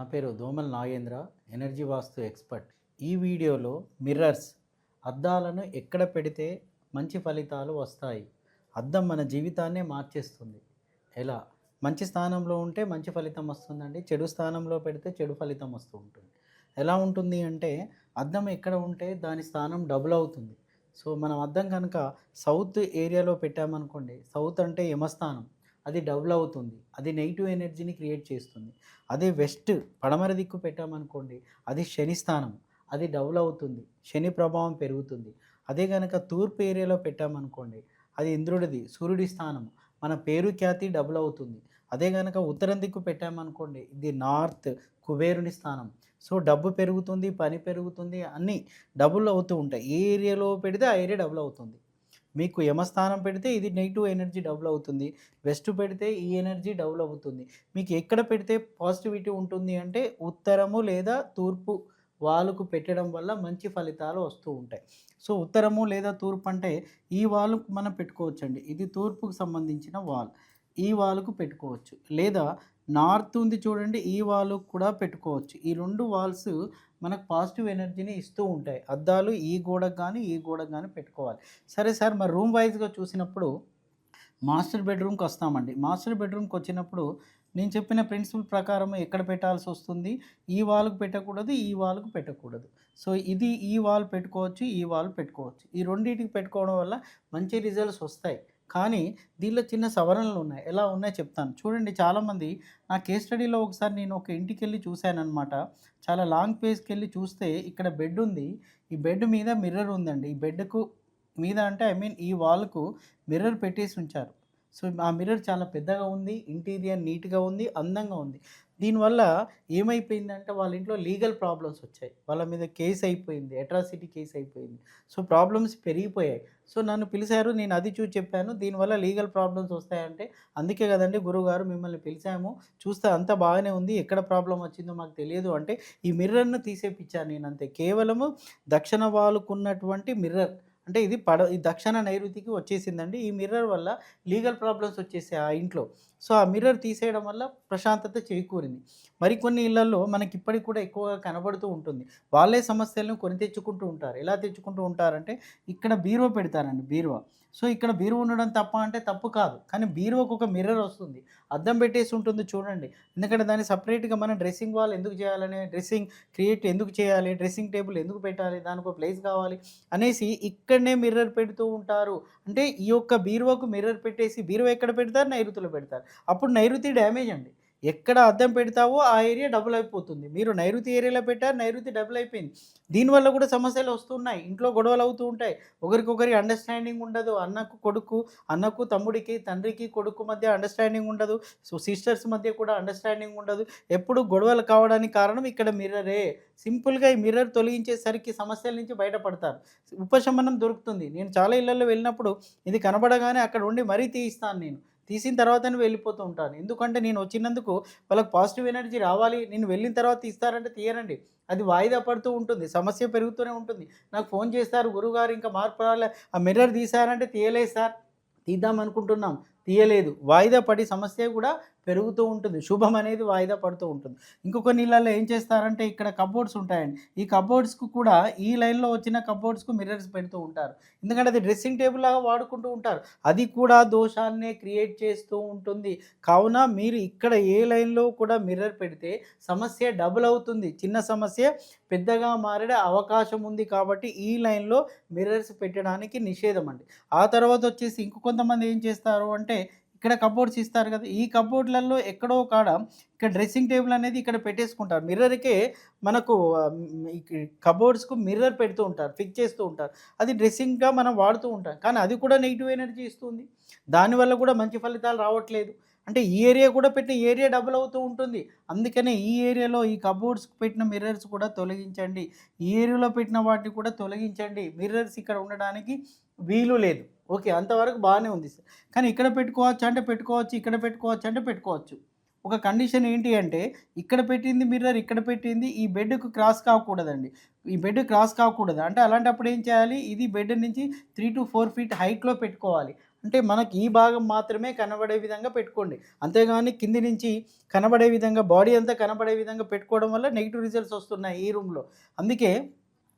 నా పేరు Domal Nagendra energy vastu expert. ఈ వీడియోలో మిర్రర్స్ అద్దాలను ఎక్కడ పెడితే మంచి ఫలితాలు వస్తాయి. అద్దం మన జీవితాన్నే మార్చేస్తుంది. ఎలా? మంచి స్థానంలో ఉంటే మంచి ఫలితం వస్తుందండి. చెడు స్థానంలో పెడితే చెడు ఫలితం వస్తూ ఉంటుంది. ఎలా ఉంటుంది అంటే అద్దం ఎక్కడ ఉంటే దాని స్థానం డబుల్ అవుతుంది. సో మనం అద్దం కనుక సౌత్ ఏరియాలో పెట్టామనుకోండి సౌత్ అంటే యమస్థానం. అది డబుల్ అవుతుంది. అది నెగిటివ్ ఎనర్జీని క్రియేట్ చేస్తుంది. అదే వెస్ట్ పడమర దిక్కు పెట్టామనుకోండి అది శని స్థానం. అది డబుల్ అవుతుంది. శని ప్రభావం పెరుగుతుంది. అదే కనుక తూర్పు ఏరియాలో పెట్టామనుకోండి అది ఇంద్రుడిది సూర్యుడి స్థానం. మన పేరు ఖ్యాతి డబుల్ అవుతుంది. అదే కనుక ఉత్తరం దిక్కు పెట్టామనుకోండి ఇది నార్త్ కుబేరుని స్థానం. సో డబ్బు పెరుగుతుంది పని పెరుగుతుంది అన్నీ డబుల్ అవుతూ ఉంటాయి. ఏ ఏరియాలో పెడితే ఆ ఏరియా డబుల్ అవుతుంది. మీకు యమస్థానం పెడితే ఇది నెగిటివ్ ఎనర్జీ డబుల్ అవుతుంది. వెస్ట్ పెడితే ఈ ఎనర్జీ డబుల్ అవుతుంది. మీకు ఎక్కడ పెడితే పాజిటివిటీ ఉంటుంది అంటే ఉత్తరము లేదా తూర్పు వాలుకు పెట్టడం వల్ల మంచి ఫలితాలు వస్తూ ఉంటాయి. సో ఉత్తరము లేదా తూర్పు అంటే ఈ వాలు మనం పెట్టుకోవచ్చండి. ఇది తూర్పుకు సంబంధించిన వాల్. ఈ వాలుకు పెట్టుకోవచ్చు. లేదా నార్త్ ఉంది చూడండి ఈ వాలు కూడా పెట్టుకోవచ్చు. ఈ రెండు వాల్స్ మనకు పాజిటివ్ ఎనర్జీని ఇస్తూ ఉంటాయి. అద్దాలు ఈ గోడకు కానీ ఈ గోడకు కానీ పెట్టుకోవాలి. సరే సార్ మరి రూమ్ వైజ్గా చూసినప్పుడు మాస్టర్ బెడ్రూమ్కి వస్తామండి. మాస్టర్ బెడ్రూమ్కి వచ్చినప్పుడు నేను చెప్పిన ప్రిన్సిపల్ ప్రకారం ఎక్కడ పెట్టాల్సి వస్తుంది? ఈ వాల్కు పెట్టకూడదు ఈ వాల్కు పెట్టకూడదు. సో ఇది ఈ వాల్ పెట్టుకోవచ్చు ఈ వాల్ పెట్టుకోవచ్చు. ఈ రెండింటికి పెట్టుకోవడం వల్ల మంచి రిజల్ట్స్ వస్తాయి. కానీ దీనిలో చిన్న సవరణలు ఉన్నాయి. ఎలా ఉన్నాయో చెప్తాను. చూడండి చాలామంది నా కేస్ స్టడీలో ఒకసారి నేను ఒక ఇంటికి వెళ్ళి చూశానమాట చాలా లాంగ్ పేస్కి వెళ్ళి చూస్తే ఇక్కడ బెడ్ ఉంది. ఈ బెడ్ మీద మిర్రర్ ఉందండి. ఈ బెడ్కు మీద అంటే ఐ మీన్ ఈ వాల్కు మిర్రర్ పెట్టేసి ఉంచారు. సో ఆ మిర్రర్ చాలా పెద్దగా ఉంది. ఇంటీరియర్ నీట్గా ఉంది. అందంగా ఉంది. దీనివల్ల ఏమైపోయిందంటే వాళ్ళ ఇంట్లో లీగల్ ప్రాబ్లమ్స్ వచ్చాయి. వాళ్ళ మీద కేసు అయిపోయింది. అట్రాసిటీ కేసు అయిపోయింది. సో ప్రాబ్లమ్స్ పెరిగిపోయాయి. సో నన్ను పిలిచారు. నేను అది చూసి చెప్పాను. దీనివల్ల లీగల్ ప్రాబ్లమ్స్ వస్తాయంటే అందుకే కదండి గురువుగారు మిమ్మల్ని పిలిచాము. చూస్తే అంతా బాగానే ఉంది. ఎక్కడ ప్రాబ్లం వచ్చిందో మాకు తెలియదు. అంటే ఈ మిర్రర్ను తీసేపిచ్చాను నేను అంతే కేవలము దక్షిణ వాళ్ళకున్నటువంటి మిర్రర్. అంటే ఇది పడ ఈ దక్షిణ నైరుతికి వచ్చేసిందండి. ఈ మిర్రర్ వల్ల లీగల్ ప్రాబ్లమ్స్ వచ్చేసాయి ఆ ఇంట్లో. సో ఆ మిర్రర్ తీసేయడం వల్ల ప్రశాంతత చేకూరింది. మరికొన్ని ఇళ్ళలో మనకి ఇప్పటికి కూడా ఎక్కువగా కనబడుతూ ఉంటుంది. వాళ్ళే సమస్యలను కొని తెచ్చుకుంటూ ఉంటారు. ఎలా తెచ్చుకుంటూ ఉంటారంటే ఇక్కడ బీరువా పెడతారండి బీరువా. సో ఇక్కడ బీరువా ఉండడం తప్ప అంటే తప్పు కాదు. కానీ బీరువాకు ఒక మిర్రర్ వస్తుంది. అద్దం పెట్టేసి ఉంటుంది చూడండి. ఎందుకంటే దాన్ని సపరేట్గా మనం డ్రెస్సింగ్ వాల్ ఎందుకు చేయాలని డ్రెస్సింగ్ క్రియేట్ ఎందుకు చేయాలి డ్రెస్సింగ్ టేబుల్ ఎందుకు పెట్టాలి దానికి ఒక ప్లేస్ కావాలి అనేసి ఇక్కడనే మిర్రర్ పెడుతూ ఉంటారు. అంటే ఈ యొక్క బీరువాకు మిర్రర్ పెట్టేసి బీరువా ఎక్కడ పెడతారు? నైరుతిలో పెడతారు. అప్పుడు నైరుతి డ్యామేజ్ అండి. ఎక్కడ అద్దం పెడతావో ఆ ఏరియా డబుల్ అయిపోతుంది. మీరు నైరుతి ఏరియాలో పెట్టారు నైరుతి డబుల్ అయిపోయింది. దీనివల్ల కూడా సమస్యలు వస్తున్నాయి. ఇంట్లో గొడవలు అవుతూ ఉంటాయి. ఒకరికొకరి అండర్స్టాండింగ్ ఉండదు. అన్నకు కొడుకు అన్నకు తమ్ముడికి తండ్రికి కొడుకు మధ్య అండర్స్టాండింగ్ ఉండదు. సో సిస్టర్స్ మధ్య కూడా అండర్స్టాండింగ్ ఉండదు. ఎప్పుడు గొడవలు కావడానికి కారణం ఇక్కడ మిర్రరే సింపుల్గా ఈ మిర్రర్ తొలగించేసరికి సమస్యల నుంచి బయటపడతారు. ఉపశమనం దొరుకుతుంది. నేను చాలా ఇళ్ళలో వెళ్ళినప్పుడు ఇది కనబడగానే అక్కడ ఉండి మరీ తీయిస్తాను నేను. తీసిన తర్వాతనే వెళ్ళిపోతూ ఉంటాను. ఎందుకంటే నేను వచ్చినందుకు వాళ్ళకి పాజిటివ్ ఎనర్జీ రావాలి. నేను వెళ్ళిన తర్వాత ఇస్తారంటే తీయరండి. అది వాయిదా పడుతూ ఉంటుంది. సమస్య పెరుగుతూనే ఉంటుంది. నాకు ఫోన్ చేస్తారు. గురుగారు ఇంకా మార్పు రాలే. ఆ మిర్రర్ తీసారంటే తీయలేదు సార్. తీద్దాం అనుకుంటున్నాం. తీయలేదు. వాయిదా పడి సమస్య కూడా పెరుగుతూ ఉంటుంది. శుభం అనేది వాయిదా పడుతూ ఉంటుంది. ఇంకొక నీళ్ళల్లో ఏం చేస్తారంటే ఇక్కడ కబోర్డ్స్ ఉంటాయండి. ఈ కబోర్డ్స్కు కూడా ఈ లైన్లో వచ్చిన కబోర్డ్స్కు మిర్రర్స్ పెడుతూ ఉంటారు. ఎందుకంటే అది డ్రెస్సింగ్ టేబుల్ లాగా వాడుకుంటూ ఉంటారు. అది కూడా దోషాన్నే క్రియేట్ చేస్తూ ఉంటుంది. కావున మీరు ఇక్కడ ఏ లైన్లో కూడా మిర్రర్ పెడితే సమస్య డబుల్ అవుతుంది. చిన్న సమస్య పెద్దగా మారే అవకాశం ఉంది కాబట్టి ఈ లైన్లో మిర్రర్స్ పెట్టడానికి నిషేధం అండి. ఆ తర్వాత వచ్చేసి ఇంకొంతమంది ఏం చేస్తారు అంటే ఇక్కడ కబోర్డ్స్ ఇస్తారు కదా ఈ కబోర్డ్లలో ఎక్కడో కాడ ఇక్కడ డ్రెస్సింగ్ టేబుల్ అనేది ఇక్కడ పెట్టేసుకుంటారు. మిర్రర్కే మనకు కబోర్డ్స్కు మిర్రర్ పెడుతూ ఉంటారు ఫిక్స్ చేస్తూ ఉంటారు. అది డ్రెస్సింగ్గా మనం వాడుతూ ఉంటాం. కానీ అది కూడా నెగిటివ్ ఎనర్జీ ఇస్తుంది. దానివల్ల కూడా మంచి ఫలితాలు రావట్లేదు. అంటే ఈ ఏరియా కూడా పెట్టిన ఏరియా డబుల్ అవుతూ ఉంటుంది. అందుకనే ఈ ఏరియాలో ఈ కబోర్డ్స్ పెట్టిన మిర్రర్స్ కూడా తొలగించండి. ఈ ఏరియాలో పెట్టిన వాటిని కూడా తొలగించండి. మిర్రర్స్ ఇక్కడ ఉండడానికి వీలు లేదు. ఓకే అంతవరకు బాగానే ఉంది సార్. కానీ ఇక్కడ పెట్టుకోవచ్చు అంటే పెట్టుకోవచ్చు ఇక్కడ పెట్టుకోవచ్చు అంటే పెట్టుకోవచ్చు. ఒక కండిషన్ ఏంటి అంటే ఇక్కడ పెట్టింది మిర్రర్ ఇక్కడ పెట్టింది ఈ బెడ్కు క్రాస్ కాకూడదండి. ఈ బెడ్ క్రాస్ కాకూడదు. అంటే అలాంటప్పుడు ఏం చేయాలి? ఇది బెడ్ నుంచి త్రీ టు ఫోర్ ఫీట్ హైట్లో పెట్టుకోవాలి. అంటే మనకి ఈ భాగం మాత్రమే కనబడే విధంగా పెట్టుకోండి. అంతేగాని కింది నుంచి కనబడే విధంగా బాడీ అంతా కనబడే విధంగా పెట్టుకోవడం వల్ల నెగిటివ్ రిజల్ట్స్ వస్తున్నాయి ఈ రూమ్లో. అందుకే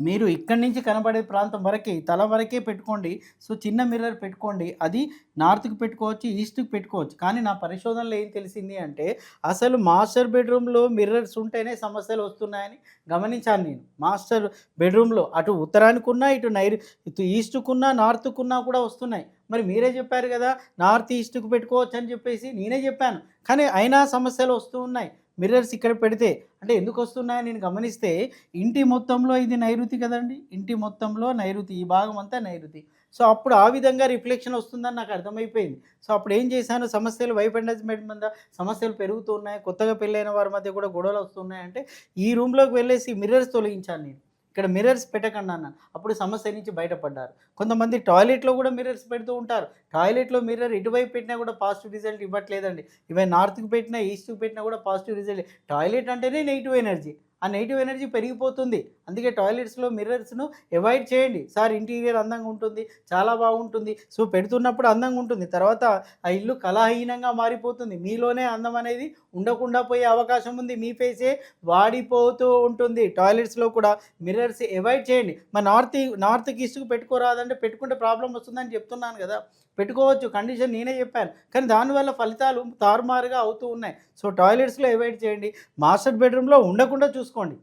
మీరు ఇక్కడి నుంచి కనబడే ప్రాంతం వరకే తల వరకే పెట్టుకోండి. సో చిన్న మిర్రర్ పెట్టుకోండి. అది నార్త్కి పెట్టుకోవచ్చు ఈస్ట్కి పెట్టుకోవచ్చు. కానీ నా పరిశోధనలో ఏం తెలిసింది అంటే అసలు మాస్టర్ బెడ్రూమ్లో మిర్రర్స్ ఉంటేనే సమస్యలు వస్తున్నాయని గమనించాను నేను. మాస్టర్ బెడ్రూమ్లో అటు ఉత్తరానికి ఉన్నా ఇటు నైరు ఇటు ఈస్ట్కున్నా నార్త్కున్నా కూడా వస్తున్నాయి. మరి మీరే చెప్పారు కదా నార్త్ ఈస్ట్కు పెట్టుకోవచ్చు అని చెప్పేసి నేనే చెప్పాను. కానీ అయినా సమస్యలు వస్తూ ఉన్నాయి. మిర్రర్స్ ఇక్కడ పెడితే అంటే ఎందుకు వస్తున్నాయో నేను గమనిస్తే ఇంటి మొత్తంలో ఇది నైరుతి కదండి. ఇంటి మొత్తంలో నైరుతి ఈ భాగం అంతా నైరుతి. సో అప్పుడు ఆ విధంగా రిఫ్లెక్షన్ వస్తుందని నాకు అర్థమైపోయింది. సో అప్పుడు ఏం చేశాను? సమస్యలు వైఫ్ ఎండేజ్మెంట్ మీద సమస్యలు పెరుగుతున్నాయి. కొత్తగా పెళ్ళైన వారి మధ్య కూడా గొడవలు వస్తున్నాయి అంటే ఈ రూమ్లోకి వెళ్ళేసి మిర్రర్స్ తొలగించాను నేను. ఇక్కడ మిర్రర్స్ పెట్టకండి అన్నాను అప్పుడు సమస్య నుంచి బయటపడ్డారు. కొంతమంది టాయిలెట్లో కూడా మిర్రర్స్ పెడుతూ ఉంటారు. టాయిలెట్లో మిర్రర్ ఇటువైపు పెట్టినా కూడా పాజిటివ్ రిజల్ట్ ఇవ్వట్లేదండి. ఇవే నార్త్కి పెట్టినా ఈస్ట్కి పెట్టినా కూడా పాజిటివ్ రిజల్ట్ టాయిలెట్ అంటేనే నెగిటివ్ ఎనర్జీ ఆ నెగిటివ్ ఎనర్జీ పెరిగిపోతుంది. అందుకే టాయిలెట్స్లో మిర్రర్స్ను అవాయిడ్ చేయండి. సార్ ఇంటీరియర్ అందంగా ఉంటుంది చాలా బాగుంటుంది. సో పెడుతున్నప్పుడు అందంగా ఉంటుంది. తర్వాత ఆ ఇల్లు కళాహీనంగా మారిపోతుంది. మీలోనే అందం అనేది ఉండకుండా పోయే అవకాశం ఉంది. మీ ఫేసే వాడిపోతూ ఉంటుంది. టాయిలెట్స్లో కూడా మిర్రర్స్ అవాయిడ్ చేయండి. మా నార్త్ నార్త్కి ఈస్ట్కి పెట్టుకోరాదంటే పెట్టుకుంటే ప్రాబ్లం వస్తుందని చెప్తున్నాను కదా. పెట్టుకోవచ్చు. కండిషన్ నేనే చెప్పాను. కానీ దానివల్ల ఫలితాలు తారుమారుగా అవుతూ ఉన్నాయి. సో టాయిలెట్స్లో అవాయిడ్ చేయండి. మాస్టర్ బెడ్రూమ్లో ఉండకుండా చూసుకోండి.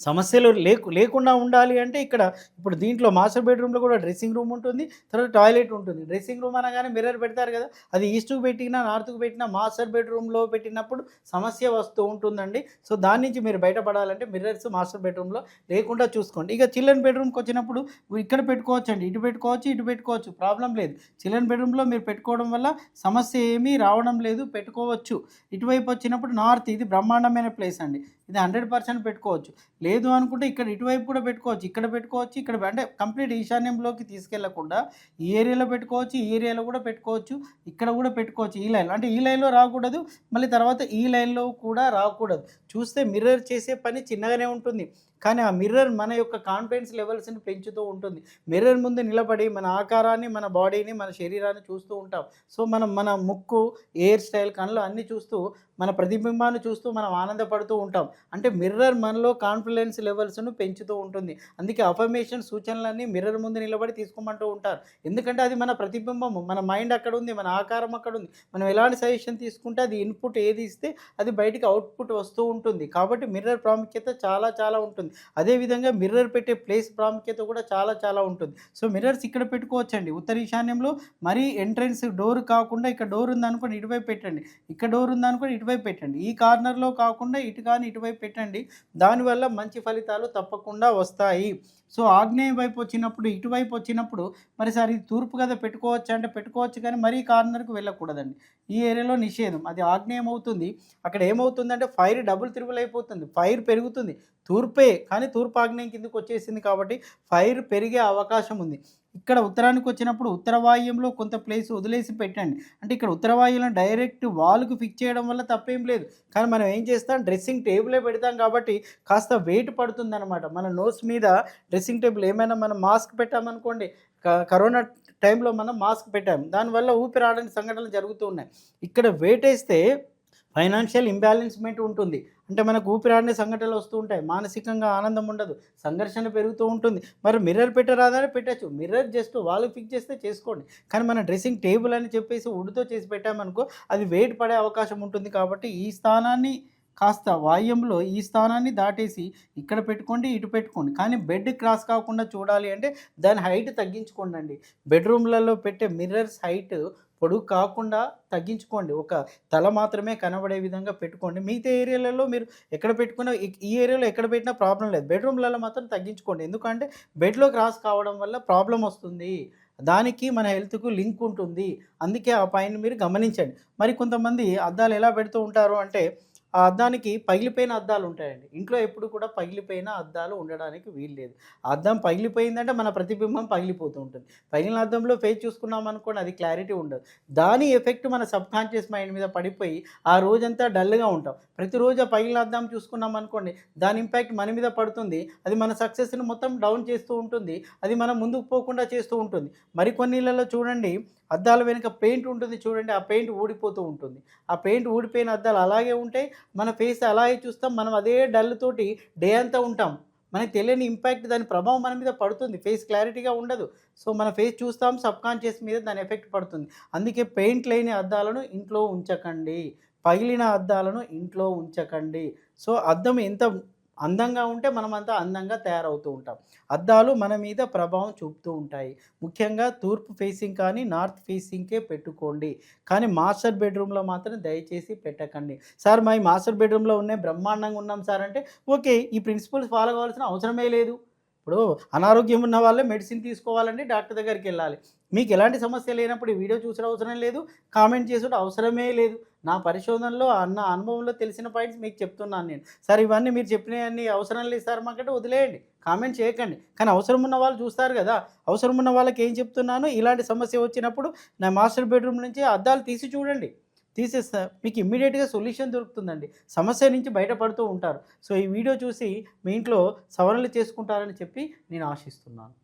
సమస్యలు లేకు లేకుండా ఉండాలి అంటే ఇక్కడ ఇప్పుడు దీంట్లో మాస్టర్ బెడ్రూమ్లో కూడా డ్రెస్సింగ్ రూమ్ ఉంటుంది తర్వాత టాయిలెట్ ఉంటుంది. డ్రెస్సింగ్ రూమ్ అనగానే మిర్రర్ పెడతారు కదా అది ఈస్ట్కు పెట్టినా నార్త్కు పెట్టినా మాస్టర్ బెడ్రూమ్లో పెట్టినప్పుడు సమస్య వస్తూ ఉంటుందండి. సో దాని నుంచి మీరు బయటపడాలంటే మిర్రర్స్ మాస్టర్ బెడ్రూమ్లో లేకుండా చూసుకోండి. ఇక చిల్డ్రన్ బెడ్రూమ్కి వచ్చినప్పుడు ఇక్కడ పెట్టుకోవచ్చు అండి ఇటు పెట్టుకోవచ్చు ఇటు పెట్టుకోవచ్చు ప్రాబ్లం లేదు. చిల్డ్రన్ బెడ్రూమ్లో మీరు పెట్టుకోవడం వల్ల సమస్య ఏమీ రావడం లేదు పెట్టుకోవచ్చు. ఇటువైపు వచ్చినప్పుడు నార్త్ ఇది బ్రహ్మాండమైన ప్లేస్ అండి. ఇది హండ్రెడ్ పర్సెంట్ పెట్టుకోవచ్చు. లేదు అనుకుంటే ఇక్కడ ఇటువైపు కూడా పెట్టుకోవచ్చు ఇక్కడ పెట్టుకోవచ్చు ఇక్కడ అంటే కంప్లీట్ ఈశాన్యంలోకి తీసుకెళ్ళకుండా ఈ ఏరియాలో పెట్టుకోవచ్చు ఈ ఏరియాలో కూడా పెట్టుకోవచ్చు ఇక్కడ కూడా పెట్టుకోవచ్చు ఈ లైన్. అంటే ఈ లైన్లో రాకూడదు మళ్ళీ తర్వాత ఈ లైన్లో కూడా రాకూడదు. చూస్తే మిర్రర్ చేసే పని చిన్నగానే ఉంటుంది. కానీ ఆ మిర్రర్ మన యొక్క కాన్ఫిడెన్స్ లెవెల్స్ని పెంచుతూ ఉంటుంది. మిర్రర్ ముందు నిలబడి మన ఆకారాన్ని మన బాడీని మన శరీరాన్ని చూస్తూ ఉంటాం. సో మనం మన ముక్కు హెయిర్ స్టైల్ కళ్ళు అన్నీ చూస్తూ మన ప్రతిబింబాన్ని చూస్తూ మనం ఆనందపడుతూ ఉంటాం. అంటే మిర్రర్ మనలో కాన్ఫిడెన్స్ లెవెల్స్ను పెంచుతూ ఉంటుంది. అందుకే అఫర్మేషన్ సూచనలన్నీ మిర్రర్ ముందు నిలబడి తీసుకోమంటూ ఉంటారు. ఎందుకంటే అది మన ప్రతిబింబము మన మైండ్ అక్కడ ఉంది మన ఆకారం అక్కడ ఉంది. మనం ఎలాంటి సజెషన్ తీసుకుంటే అది ఇన్పుట్ ఏది ఇస్తే అది బయటికి అవుట్పుట్ వస్తూ ఉంటుంది. కాబట్టి మిర్రర్ ప్రాముఖ్యత చాలా చాలా ఉంటుంది. అదేవిధంగా మిర్రర్ పెట్టే ప్లేస్ ప్రాముఖ్యత కూడా చాలా చాలా ఉంటుంది. సో మిర్రర్స్ ఇక్కడ పెట్టుకోవచ్చండి. ఉత్తర ఈశాన్యంలో మరీ ఎంట్రన్స్ డోర్ కాకుండా ఇక్కడ డోర్ ఉందనుకోండి ఇటువైపు పెట్టండి. ఇక్కడ డోర్ ఉందనుకోండి ఇటువైపు పెట్టండి. ఈ కార్నర్లో కాకుండా ఇటు కానీ ఇటువైపు పెట్టండి. దానివల్ల మంచి ఫలితాలు తప్పకుండా వస్తాయి. సో ఆగ్నేయ వైపు వచ్చినప్పుడు ఇటువైపు వచ్చినప్పుడు మరి సార్ ఇది తూర్పు కదా పెట్టుకోవచ్చు అంటే పెట్టుకోవచ్చు కానీ మరీ కార్నర్కు వెళ్ళకూడదండి. ఈ ఏరియాలో నిషేధం. అది ఆగ్నేయం అవుతుంది. అక్కడ ఏమవుతుందంటే ఫైర్ డబుల్ త్రిబుల్ అయిపోతుంది. ఫైర్ పెరుగుతుంది. తూర్పే కానీ తూర్పు ఆగ్నేయం కిందకు వచ్చేసింది కాబట్టి ఫైర్ పెరిగే అవకాశం ఉంది. ఇక్కడ ఉత్తరానికి వచ్చినప్పుడు ఉత్తరవాయుంలో కొంత ప్లేస్ వదిలేసి పెట్టండి. అంటే ఇక్కడ ఉత్తర వాయువులను డైరెక్ట్ వాల్కు ఫిక్స్ చేయడం వల్ల తప్పేం లేదు. కానీ మనం ఏం చేస్తాం? డ్రెస్సింగ్ టేబులే పెడతాం కాబట్టి కాస్త వెయిట్ పడుతుందన్నమాట. మన నోస్ మీద డ్రెస్సింగ్ టేబుల్ ఏమైనా మనం మాస్క్ పెట్టామనుకోండి క- కరోనా టైంలో మనం మాస్క్ పెట్టాం. దానివల్ల ఊపిరాడని సంఘటనలు జరుగుతూ ఉన్నాయి. ఇక్కడ వెయిట్ వేస్తే ఫైనాన్షియల్ ఇంబ్యాలెన్స్మెంట్ ఉంటుంది. అంటే మనకు ఊపిరాడని సంఘటనలు వస్తూ ఉంటాయి. మానసికంగా ఆనందం ఉండదు. సంఘర్షణ పెరుగుతూ ఉంటుంది. మరి మిర్రర్ పెట్టరాదని పెట్టచ్చు. మిర్రర్ జస్ట్ వాళ్ళు ఫిక్స్ చేస్తే చేసుకోండి. కానీ మన డ్రెస్సింగ్ టేబుల్ అని చెప్పేసి ఉడితో చేసి పెట్టామనుకో అది వెయిట్ పడే అవకాశం ఉంటుంది కాబట్టి ఈ స్థానాన్ని కాస్త వాయుంలో ఈ స్థానాన్ని దాటేసి ఇక్కడ పెట్టుకోండి ఇటు పెట్టుకోండి. కానీ బెడ్ క్రాస్ కాకుండా చూడాలి అంటే దాని హైట్ తగ్గించుకోండి అండి బెడ్రూమ్లలో పెట్టే మిర్రర్స్ హైట్ పొడుగు కాకుండా తగ్గించుకోండి. ఒక తల మాత్రమే కనబడే విధంగా పెట్టుకోండి. మిగతా ఏరియాలలో మీరు ఎక్కడ పెట్టుకున్నా ఈ- ఏరియాలో ఎక్కడ పెట్టినా ప్రాబ్లం లేదు. బెడ్రూమ్లలో మాత్రం తగ్గించుకోండి. ఎందుకంటే బెడ్లో క్రాస్ కావడం వల్ల ప్రాబ్లం వస్తుంది. దానికి మన హెల్త్కు లింక్ ఉంటుంది. అందుకే ఆ పాయింట్ మీరు గమనించండి. మరి కొంతమంది అద్దాలు ఎలా పెడుతూ ఉంటారు అంటే ఆ అద్దానికి పగిలిపోయిన అద్దాలు ఉంటాయండి. ఇంట్లో ఎప్పుడు కూడా పగిలిపోయిన అద్దాలు ఉండడానికి వీలు లేదు. అద్దం పగిలిపోయిందంటే మన ప్రతిబింబం పగిలిపోతూ ఉంటుంది. పగిలిన అద్దంలో ఫేస్ చూసుకున్నాం అనుకోండి అది క్లారిటీ ఉండదు. దాని ఎఫెక్ట్ మన సబ్ కాన్షియస్ మైండ్ మీద పడిపోయి ఆ రోజంతా డల్గా ఉంటాం. ప్రతిరోజు ఆ పగిలిన అద్దం చూసుకున్నాం అనుకోండి దాని ఇంపాక్ట్ మన మీద పడుతుంది. అది మన సక్సెస్ని మొత్తం డౌన్ చేస్తూ ఉంటుంది. అది మనం ముందుకు పోకుండా చేస్తూ ఉంటుంది. మరికొన్నిళ్ళలో చూడండి అద్దాల వెనుక పెయింట్ ఉంటుంది చూడండి ఆ పెయింట్ ఊడిపోతూ ఉంటుంది. ఆ పెయింట్ ఊడిపోయిన అద్దాలు అలాగే ఉంటాయి. మన ఫేస్ అలాగే చూస్తాం. మనం అదే డల్ తోటి డే అంతా ఉంటాం. మనకి తెలియని ఇంపాక్ట్ దాని ప్రభావం మన మీద పడుతుంది. ఫేస్ క్లారిటీగా ఉండదు. సో మన ఫేస్ చూస్తాం సబ్ కాన్షియస్ మీద దాని ఎఫెక్ట్ పడుతుంది. అందుకే పెయింట్ లేని అద్దాలను ఇంట్లో ఉంచకండి. పగిలిన అద్దాలను ఇంట్లో ఉంచకండి. సో అద్దం ఎంత అందంగా ఉంటే మనమంతా అందంగా తయారవుతూ ఉంటాం. అద్దాలు మన మీద ప్రభావం చూపుతూ ఉంటాయి. ముఖ్యంగా తూర్పు ఫేసింగ్ కానీ నార్త్ ఫేసింగ్కే పెట్టుకోండి. కానీ మాస్టర్ బెడ్రూమ్లో మాత్రం దయచేసి పెట్టకండి. సార్ మా మాస్టర్ బెడ్రూమ్లో ఉన్నాయి బ్రహ్మాండంగా ఉన్నాం సార్ అంటే ఓకే ఈ ప్రిన్సిపల్స్ ఫాలో కావాల్సిన అవసరమే లేదు. ఇప్పుడు అనారోగ్యం ఉన్న వాళ్ళే మెడిసిన్ తీసుకోవాలంటే డాక్టర్ దగ్గరికి వెళ్ళాలి. మీకు ఎలాంటి సమస్య లేనప్పుడు ఈ వీడియో చూసిన అవసరం లేదు కామెంట్ చేసుడు అవసరమే లేదు. నా పరిశోధనలో అన్న అనుభవంలో తెలిసిన పాయింట్స్ మీకు చెప్తున్నాను నేను. సార్ ఇవన్నీ మీరు చెప్పినవన్నీ అవసరం లేదు సార్ మాకంటే వదిలేయండి. కామెంట్ చేయకండి. కానీ అవసరం ఉన్న వాళ్ళు చూస్తారు కదా. అవసరం ఉన్న వాళ్ళకి ఏం చెప్తున్నాను? ఇలాంటి సమస్య వచ్చినప్పుడు నా మాస్టర్ బెడ్రూమ్ నుంచి అద్దాలు తీసి చూడండి. తీసేస్తా. మీకు ఇమ్మీడియట్గా సొల్యూషన్ దొరుకుతుందండి. సమస్య నుంచి బయటపడుతూ ఉంటారు. సో ఈ వీడియో చూసి మీ ఇంట్లో సవరణలు చేసుకుంటారని చెప్పి నేను ఆశిస్తున్నాను.